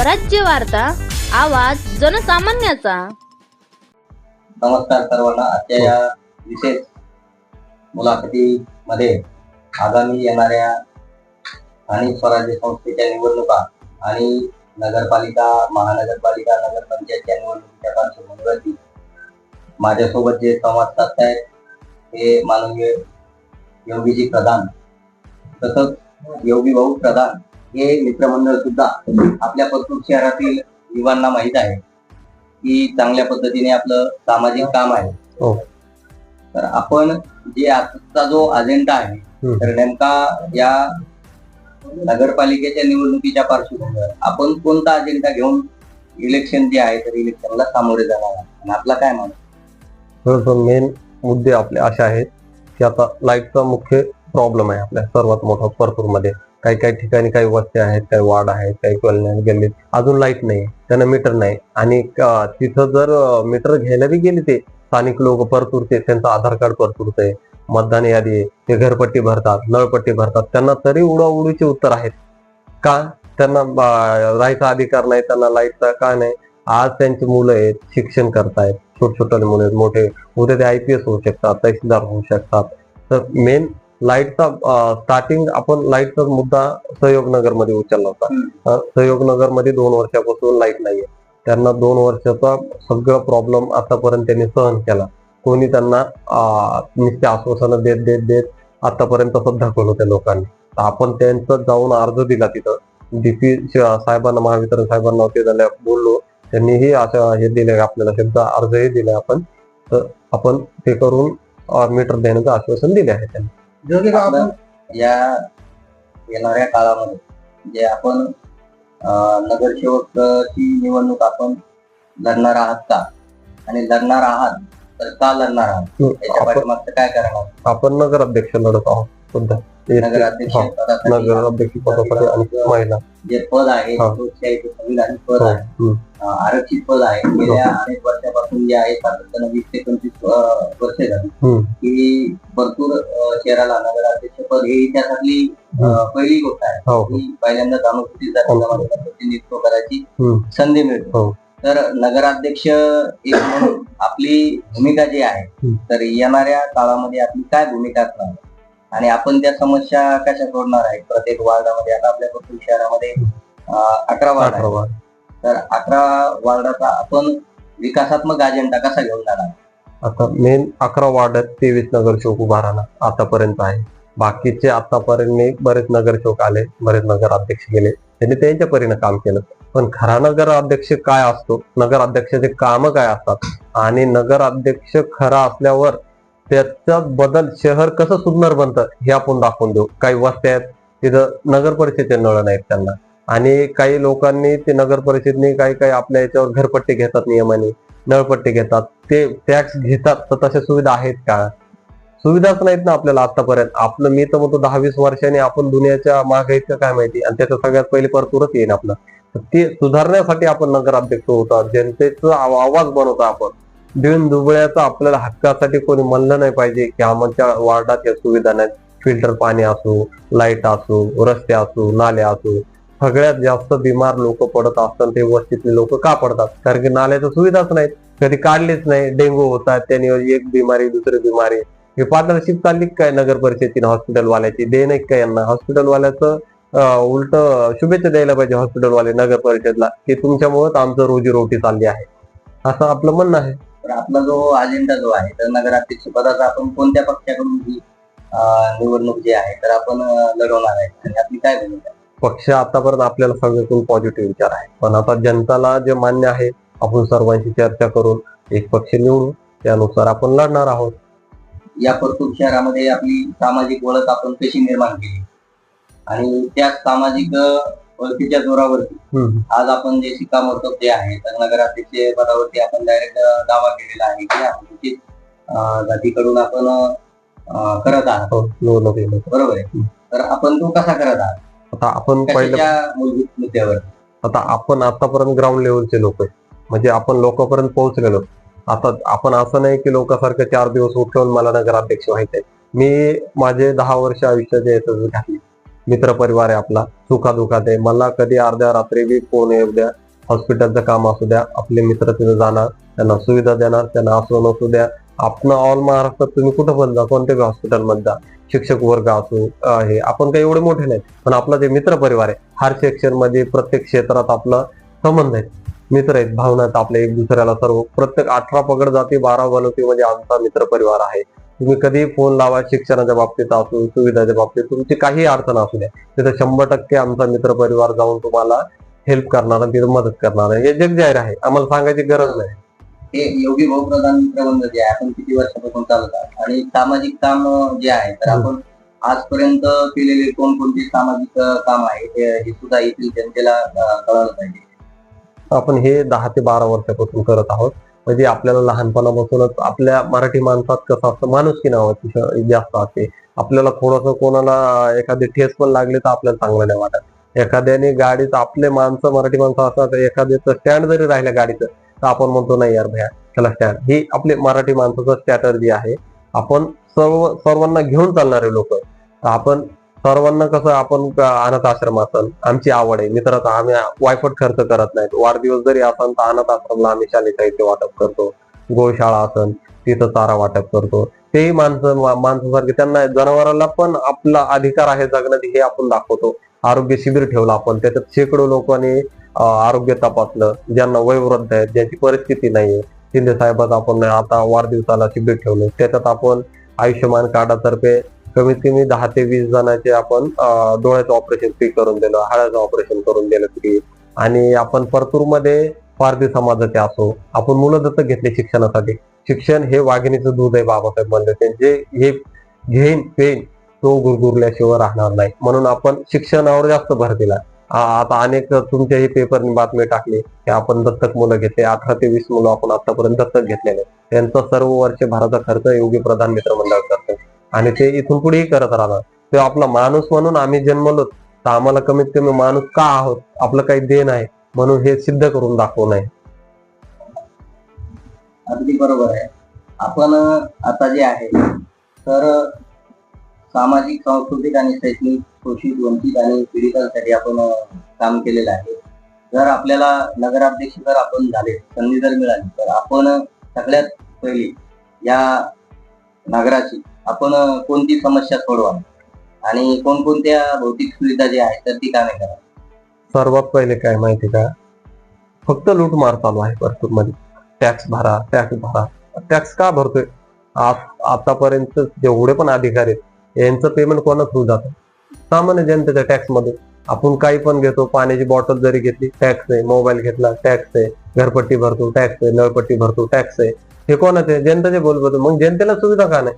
स्वराज्य वार्ता आवाज जनसामान्याचा. नमस्कार सर्वांना. आजच्या या विशेष मुलाखतीमध्ये आगामी येणाऱ्या स्थानिक स्वराज्य संस्थेच्या निवडणुका आणि नगरपालिका महानगरपालिका नगरपंचायतच्या निवडणुकीच्या पार्श्वभूमीवरती माझ्यासोबत जे संवाद साधतायत हे माननीय योगीजी प्रधान तसंच योगी भाऊ प्रधान हे मित्रमंडळ सुद्धा आपल्या परतूर शहरातील युवांना माहीत आहे की चांगल्या पद्धतीने आपलं सामाजिक काम आहे हो. तर आपण जे आजचा जो अजेंडा आहे. तर नेमका या नगरपालिकेच्या निवडणुकीच्या पार्श्वभूमीवर आपण कोणता अजेंडा घेऊन इलेक्शन जे आहे तर इलेक्शनला सामोरे जाणार आणि आपला काय म्हणणं मेन मुद्दे आपले असे आहेत की आता लाईटचा मुख्य प्रॉब्लेम आहे आपल्या सर्वात मोठा परपूरमध्ये काही काही ठिकाणी काही वस्त्या आहेत काही वाड आहेत काही कॉलनी गल्लीत अजून लाइट नाही त्यांना मीटर नाही. आणि तिथं जर मीटर घ्यायला बी गेले ते स्थानिक लोक परतुरते त्यांचं आधार कार्ड परतुरते मतदान यादी ते घरपट्टी भरतात नळपट्टी भरतात त्यांना तरी उडाउडीचे उत्तर आहेत. का? त्यांना राहायचा अधिकार नाही त्यांना लाईटचा का नाही? आज त्यांची मुलं आहेत शिक्षण करतायत छोट छोटे मुलं आहेत मोठे उद्या ते आय पी एस होऊ शकतात तहसीलदार होऊ शकतात. तर मेन लाईटचा स्टार्टिंग आपण लाईटचा मुद्दा सहयोगमध्ये उचलला होता. सहयोगमध्ये दोन वर्षापासून लाइट नाहीये. त्यांना दोन वर्षाचा सगळं प्रॉब्लेम आतापर्यंत त्यांनी सहन केला. कोणी त्यांना नुसते आश्वासनं देत देत देत आतापर्यंत तसंच दाखवलं त्या लोकांनी? आपण त्यांचं जाऊन अर्ज दिला तिथं. डीपी साहेबांना महावितरण साहेबांना ते झाल्या बोललो. त्यांनीही असं हे दिले आपल्याला शब्द अर्जही दिले आपण. तर आपण ते करून मीटर देण्याचं आश्वासन दिले आहे त्यांनी. आपलं या येणाऱ्या काळामध्ये जे आपण नगरसेवकची निवडणूक आपण लढणार आहात का आणि लढणार आहात तर का लढणार आहात आपण पाठीमागचं काय करणार आपण नगराध्यक्ष लढत आहोत सुद्धा नगराध्यक्ष नगराध्यक्ष पदासाठी आणि महिला जे पद आहे हा. लोकशाहीचं संविधानिक पद हो, आहे. आरक्षित पद आहे. गेल्या अनेक वर्षापासून जे आहे सातत्यानं वीस ते पंचवीस वर्षे झाली. की भरपूर शहराला नगराध्यक्ष पद हे इतिहासातली पहिली गोष्ट आहे. हो. हो की पहिल्यांदा अनुसूचित जाती जमातीचं प्रतिनिधित्व करायची. संधी मिळते. हो. तर नगराध्यक्ष एक म्हणून आपली भूमिका जी आहे. तर येणाऱ्या काळामध्ये आपली काय भूमिका असणार? आणि आपण त्या समस्या कशा सोडणार आहे? प्रत्येक वार्डामध्ये आता आपल्या कोथरूड शहरामध्ये अकरा वार्ड. तर अकरा वार्डाचा आपण विकासात्मक अजेंडा कसा घेऊन जाणार? आता मेन अकरा वार्डात तेवीस नगरसेवक उभा राहणार आतापर्यंत आहे. बाकीचे आतापर्यंत बरेच नगरसेवक आले बरेच नगराध्यक्ष गेले. त्यांनी त्यांच्या परीने काम केलं. पण खरा नगराध्यक्ष काय असतो? नगराध्यक्षाचे काम काय असतात? आणि नगराध्यक्ष खरा असल्यावर त्याचा बदल शहर कसं सुंदर बनतं हे आपण दाखवून देऊ. काही वस्त्या आहेत तिथं नगर परिषदेचे नळ नाहीत त्यांना. आणि काही लोकांनी ते नगर परिषदने काही काही आपल्या याच्यावर घरपट्टी घेतात नियमाने नळपट्टी घेतात. ते टॅक्स घेतात तर तशा सुविधा आहेत का? सुविधाच नाहीत ना आपल्याला आतापर्यंत. आपलं मी तर म्हणतो दहा वीस वर्षांनी आपण दुनियाच्या महागाईचं काय माहिती? आणि त्याचं सगळ्यात पहिले परतूरच येईल आपलं. ते सुधारण्यासाठी आपण नगराध्यक्ष होतो. जनतेचा आवाज बनवतो आपण. बिन दुबळ्याचा आपल्याला हक्कासाठी कोणी म्हणलं नाही पाहिजे की आमच्या वार्डात या सुविधा नाहीत. फिल्टर पाणी असो लाइट असो रस्ते असो नाले असो. सगळ्यात जास्त बिमार लोक पडत असतात ते वस्तीतले लोक का पडतात? कारण की नाल्याच्या सुविधाच नाहीत. कधी काढलेच नाही. डेंगू होतात त्याने एक बिमारी दुसरी बिमारी. हे पार्टनरशिप चालली काय नगर परिषदेतील हॉस्पिटल वाल्याची दे नाही का यांना. हॉस्पिटल वाल्याचं उलट शुभेच्छा द्यायला पाहिजे हॉस्पिटल वाले नगर परिषदला की तुमच्यामुळेच आमचं रोजी रोटी चालली आहे. असं आपलं म्हणणं आहे. तर आपला जो अजेंडा जो आहे तर नगराध्यक्ष पदाचा आपण कोणत्या पक्षाकडून ही निवडणूक जी आहे तर आपण लढवणार आहे? आणि आपली काय भूमिका आहे? पक्ष आतापर्यंत आपल्याला सगळ्यातून पॉझिटिव्ह विचार आहे. पण आता जनताला जे मान्य आहे आपण सर्वांशी चर्चा करून एक पक्ष निवडू त्यानुसार आपण लढणार आहोत. या परतूर शहरामध्ये आपली सामाजिक ओळख आपण कशी निर्माण केली? आणि त्या सामाजिक अं, ओळखीच्या जोरावरती. हम्म. आज आपण जे शिक्कामोर्तब जे आहे तर नगराध्यक्ष पदावरती आपण डायरेक्ट दावा केलेला आहे की अनुसूचित अं, जातीकडून आपण करत आहात. हो. बरोबर आहे. तर आपण तो कसा करत आहात? आता आपण मूलभूत मुद्द्यावर? आता आपण आतापर्यंत ग्राउंड लेवलचे लोक आहे म्हणजे आपण लोकांपर्यंत पोहोचलेलो आता आपण असं नाही की लोकांसारखं चार दिवस उठवून मला नगराध्यक्ष व्हायचंय. मी माझे दहा वर्ष आयुष्याचे घातली मित्र परिवार आहे आपला. सुखादुखात आहे. मला कधी अर्ध्या रात्री बी फोन येऊ द्या. हॉस्पिटलचं काम असू द्या. आपले मित्र तिथे जाणार. त्यांना सुविधा देणार. त्यांना असो नसू द्या. आपण ऑल महाराष्ट्रात तुम्ही कुठं पण जा कोणत्याही हॉस्पिटलमध्ये जा. शिक्षक वर्ग असो हे. आपण काही एवढे मोठे नाही पण आपला जे मित्र परिवार आहे हर सेक्शनमध्ये प्रत्येक क्षेत्रात आपला संबंध आहे. मित्र आहेत. भावना आहेत आपल्या एक दुसऱ्याला सर्व. प्रत्येक अठरा पगड जाती बारा बनवती म्हणजे आमचा मित्र परिवार आहे. तुम्ही कधी फोन लावा शिक्षणाच्या बाबतीत असो सुविधाच्या बाबतीत तुमची काही अडचण असू द्या. तिथे शंभर टक्के आमचा मित्र परिवार जाऊन तुम्हाला हेल्प करणार आणि तिथे मदत करणार हे जग जाहीर आहे. आम्हाला सांगायची गरज नाही. हे योगी भाऊप्रधान मित्रबंध जे आहे आपण किती वर्षापासून चालत आहे आणि सामाजिक काम जे आहे तर. आपण आजपर्यंत केलेले कोणकोणते सामाजिक काम आहे? हे सुद्धा येथील जनतेला अं, कळालं पाहिजे. आपण हे दहा ते बारा वर्षापासून करत आहोत. म्हणजे आपल्याला लहानपणापासूनच आपल्या मराठी माणसात कसं असतं माणुसकी नावाची श- जास्त असते. आपल्याला थोडस कोणाला एखादी ठेस पण लागली तर आपल्याला चांगलं नाही वाटत. एखाद्याने गाडीत आपले माणसं मराठी माणसं असतात एखाद्याचं स्टँड जरी राहिलं गाडीचं तर आपण म्हणतो नाही यार भया त्याला स्टँड ही आपली मराठी माणसाचं स्ट्रॅटर्जी आहे. आपण सर्व सर्वांना घेऊन चालणारे लोक. आपण सर्वांना कसं आपण अनाथ आश्रम असन आमची आवड आहे. मित्र आम्ही वायफट खर्च करत नाहीत. वाढदिवस जरी असन तर अनाथ आश्रमला आम्ही शालेय साहित्य वाटप करतो. गोशाळा असन तिथं चारा वाटप करतो. तेही माणसं माणसासारखे. त्यांना जनावराला पण आपला अधिकार आहे जगण्यात हे आपण दाखवतो. आरोग्य शिबिर ठेवलं आपण. त्याच्यात शेकडो लोकांनी आरोग्य तपासलं. ज्यांना वयोवृद्ध आहेत ज्यांची परिस्थिती नाहीये. शिंदे साहेबात आपण आता वाढदिवसाला शिबिर ठेवलं त्याच्यात आपण आयुष्यमान कार्डातर्फे कमीत कमी दहा ते वीस जणांचे आपण डोळ्याचं ऑपरेशन फ्री करून दिलं हाडाचं ऑपरेशन करून दिलं फ्री आणि आपण परतूरमध्ये पारधी समाजाचे असो आपण मुलं दत्तक घेतले शिक्षणासाठी. शिक्षण हे वाघिणीचं दूध आहे बाबासाहेब म्हणले त्यांचे हे घेईन पेन तो गुरगुरल्याशिवाय राहणार नाही. म्हणून आपण शिक्षणावर जास्त भर दिला. आता अनेक तुमच्याही पेपरनी बातमी टाकली की आपण दत्तक मुलं घेतले अठरा ते वीस मुलं आपण आतापर्यंत दत्तक घेतलेले. त्यांचा सर्व वर्ष भराचा खर्च योगी प्रधान मित्र मंडळ आणि ते इथून पुढेही करत राहणार. ते आपला माणूस म्हणून आम्ही जन्मलो तर आम्हाला कमीत कमी माणूस का आहोत? आपलं काही देण आहे म्हणून हे सिद्ध करून दाखवणं आहे. अगदी बरोबर आहे. आपण आता जे आहे तर सामाजिक सांस्कृतिक आणि शैक्षणिक शोषित वंचित आणि पीडितांसाठी आपण काम केलेलं आहे. जर आपल्याला नगराध्यक्ष जर आपण झाले संधी जर मिळाली तर आपण सगळ्यात पहिली या नगराची आपण कोणती समस्या सोडवा आणि कोणकोणत्या भौतिक सुविधा ज्या आहेत तर ती कामे करा सर्वात पहिले काय माहिती का? फक्त लूटमार चालू आहे भरपूरमध्ये टॅक्स भरा टॅक्स भरा. टॅक्स का भरतोय? आतापर्यंत जेवढे पण अधिकारी आहेत यांचं पेमेंट कोणा थ्रू जातं? सामान्य जनतेच्या टॅक्समध्ये आपण काही पण घेतो पाण्याची बॉटल जरी घेतली टॅक्स आहे. मोबाईल घेतला टॅक्स आहे. घरपट्टी भरतो टॅक्स आहे. नळपट्टी भरतो टॅक्स आहे. हे कोणाचे आहे? जनतेचे बोलवतो मग जनतेला सुविधा का नाही?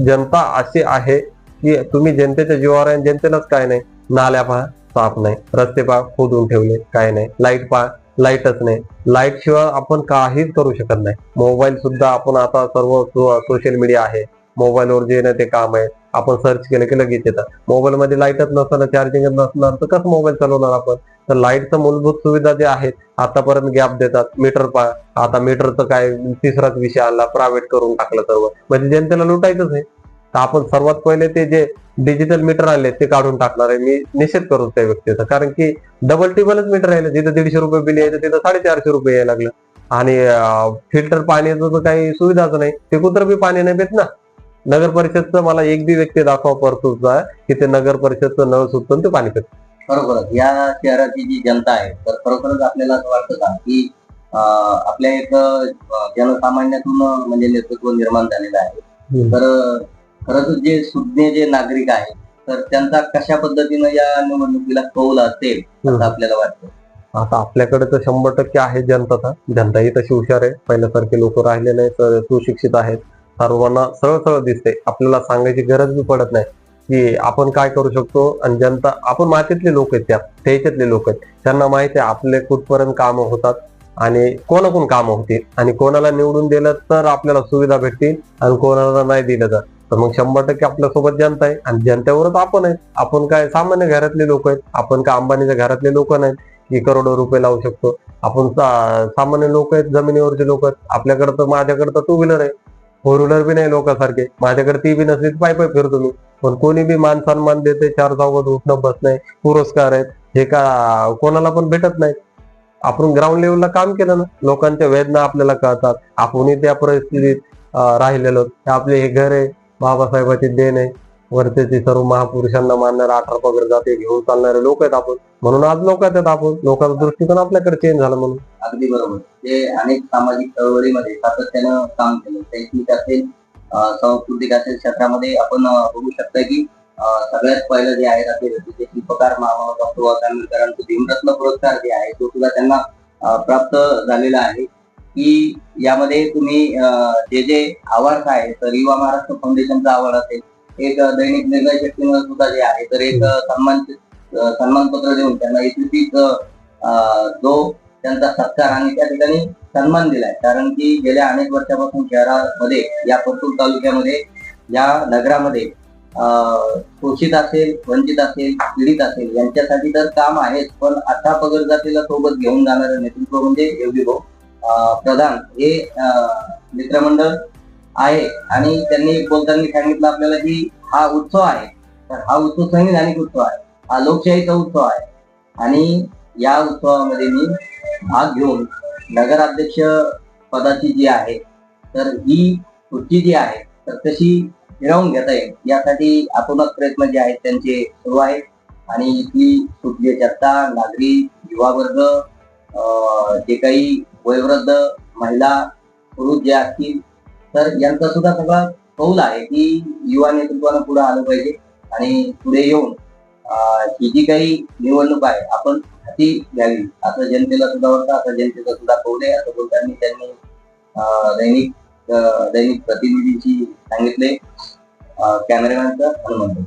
जनता अशी आहे की तुम्ही जनतेच्या जीवावर आहे जनतेलाच काय नाही. नाल्या पहा साफ नाही. रस्ते पहा खोदून ठेवले काय नाही. लाइट पहा लाईटच नाही. लाइट शिवाय आपण काहीच करू शकत नाही. मोबाईल सुद्धा आपण आता सर्व सोशल मीडिया आहे. मोबाईलवर जे ना ते काम आहे. आपण सर्च केलं की लगेच येतात मोबाईलमध्ये लाईटच नसताना चार्जिंगच नसणार तर कसं मोबाईल चालवणार आपण? तर लाईटचं मूलभूत सुविधा जे आहेत आतापर्यंत गॅप देतात. मीटर पा आता मीटरचं काय तिसराच विषय आला प्रायव्हेट करून टाकलं सर्व. म्हणजे जनतेला लुटायचंच आहे. तर आपण सर्वात पहिले ते जे डिजिटल मीटर आले ते काढून टाकणार आहे. मी निषेध करू त्या व्यक्तीचा. कारण की डबल टिबलच मीटर राहिलं. जिथं दीडशे रुपये बिल यायचं तिथं साडेचारशे रुपये यायला लागलं. आणि फिल्टर पाण्याचं तर काही सुविधाच नाही. ते कुत्र बी पाणी नाही भेट ना. नगर परिषदचं मला एक बी व्यक्ती दाखवा परतूचा की ते नगर परिषदचं नळ सुटतं ते पाणी पेत. खरोखरच या शहराची जी जनता आहे तर खरोखरच आपल्याला असं वाटतं का की आपल्या एक जनसामान्यातून म्हणजे नेतृत्व निर्माण झालेलं आहे. तर खरंच जे सुज्ञ जे नागरिक आहेत तर त्यांचा कशा पद्धतीनं या निवडणुकीला कौल असेल असं आपल्याला वाटतं? आता आपल्याकडे तर शंभर टक्के आहे जनता जनताही तशी हुशार आहे. पहिल्यासारखे लोक राहिले नाही तर सुशिक्षित आहेत. सर्वांना सरळ सरळ दिसते आपल्याला सांगायची गरज बी पडत नाही. की आपण काय करू शकतो? आणि जनता आपण मातीतले लोक आहेत त्या त्याच्यातले लोक आहेत. त्यांना माहिती आहे आपले कुठपर्यंत कामं होतात आणि कोणाकडून कामं होतील? आणि कोणाला निवडून दिलं तर आपल्याला सुविधा भेटतील आणि कोणाला नाही दिलं तर? तर मग शंभर टक्के आपल्यासोबत जनता आहे आणि जनतेवरच आपण आहे आपण काय सामान्य घरातले लोक आहेत. आपण काय अंबानीच्या घरातले लोक नाहीत की करोडो रुपये लावू शकतो. आपण सामान्य लोक आहेत जमिनीवरचे लोक आहेत. आपल्याकडे तर माझ्याकडे तर टू व्हीलर आहे. फोर व्हीलर बी नाही लोकांसारखे. माझ्याकडे ती बी नसली पाय पाय फिरतो मी. पण कोणी बी मान सन्मान देते चार चौकात उठणं बसणे पुरस्कार आहेत हे का कोणाला पण भेटत नाही. आपण ग्राउंड लेवलला काम केलं ना लोकांच्या वेदना आपल्याला कळतात. आपणही त्या परिस्थितीत राहिलेलो आपले हे घर आहे बाबासाहेबाची देण आहे. वरचे सर्व महापुरुषांना मानणारे अठरा पगड जाते घेऊन चालणारे लोक आहेत आपण. म्हणून आज लोक आहेत आपण. लोकांचा दृष्टिकोन आपल्याकडे चेंज झाला म्हणून. अगदी बरोबर. ते अनेक सामाजिक चळवळीमध्ये सातत्यानं काम केलं सांस्कृतिक असेल क्षेत्रामध्ये आपण बघू शकता की सगळ्यात पहिलं जे आहे ते ते शिल्पकार महामानव डॉक्टर वाकांबेकरांचं भीमरत्न पुरस्कार जे आहे तो सुद्धा त्यांना प्राप्त झालेला आहे. की यामध्ये तुम्ही जे जे अवॉर्ड आहे तर युवा महाराष्ट्र फाउंडेशनचा अवॉर्ड असेल एक दैनिक निर्णय शक्तीमध्ये सुद्धा जे आहे तर एक सन्मान सन्मानपत्र देऊन त्यांना यशस्वीच अं, जो त्यांचा सत्कार आणि त्या ठिकाणी सन्मान दिलाय. कारण की गेल्या अनेक वर्षापासून शहरामध्ये या परतूर तालुक्यामध्ये या नगरामध्ये शोषित असेल वंचित असेल पीडित असेल यांच्यासाठी तर काम आहेच. पण आता पगड जातीला सोबत घेऊन जाणारं नेतृत्व म्हणजे योगी भाऊ प्रधान हे मित्रमंडळ आहे. आणि त्यांनी बोलताना सांगितलं आपल्याला की हा उत्सव आहे. तर हा उत्सव संविधानिक उत्सव आहे. हा लोकशाहीचा उत्सव आहे. आणि या उत्सवामध्ये मी भाग घेऊन नगराध्यक्ष पदाची जी आहे तर ही खुर्ची जी आहे तर तशी मिळवून घेता येईल. यासाठी आपणच प्रयत्न जे आहेत त्यांचे सुरू आहेत. आणि इथली सुटली जनता नागरिक युवा वर्ग जे काही वयोवृद्ध महिला पुरुष जे असतील तर यांचा सुद्धा सगळा कौल आहे की युवा नेतृत्वानं पुढे आलं पाहिजे. आणि पुढे येऊन ही जी काही निवडणूक आहे आपण हाती घ्यावी. असं जनतेला सुद्धा वाटतं असं जनतेचा सुद्धा कौल आहे. असं बोलताना त्यांनी दैनिक दैनिक प्रतिनिधींची सांगितले कॅमेरामॅनचं हनुमंत.